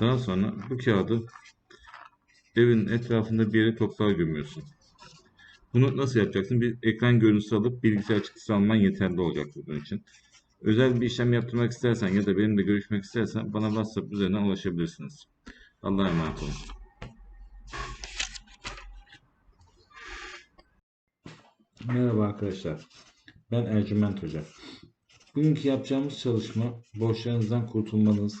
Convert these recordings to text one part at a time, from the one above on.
Daha sonra bu kağıdı evin etrafında bir yere toprağa gömüyorsun. Bunu nasıl yapacaksın? Bir ekran görüntüsü alıp bilgisayar çıktısı alman yeterli olacak bunun için. Özel bir işlem yaptırmak istersen ya da benimle görüşmek istersen bana WhatsApp üzerinden ulaşabilirsiniz. Allah'a emanet olun. Merhaba arkadaşlar. Ben Ercüment Hoca. Bugünkü yapacağımız çalışma borçlarınızdan kurtulmanız,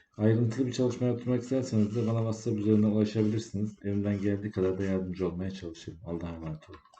Ayrıntılı bir çalışma yaptırmak isterseniz de bana WhatsApp üzerinden ulaşabilirsiniz. Elimden geldiği kadar da yardımcı olmaya çalışırım. Allah'a emanet olun.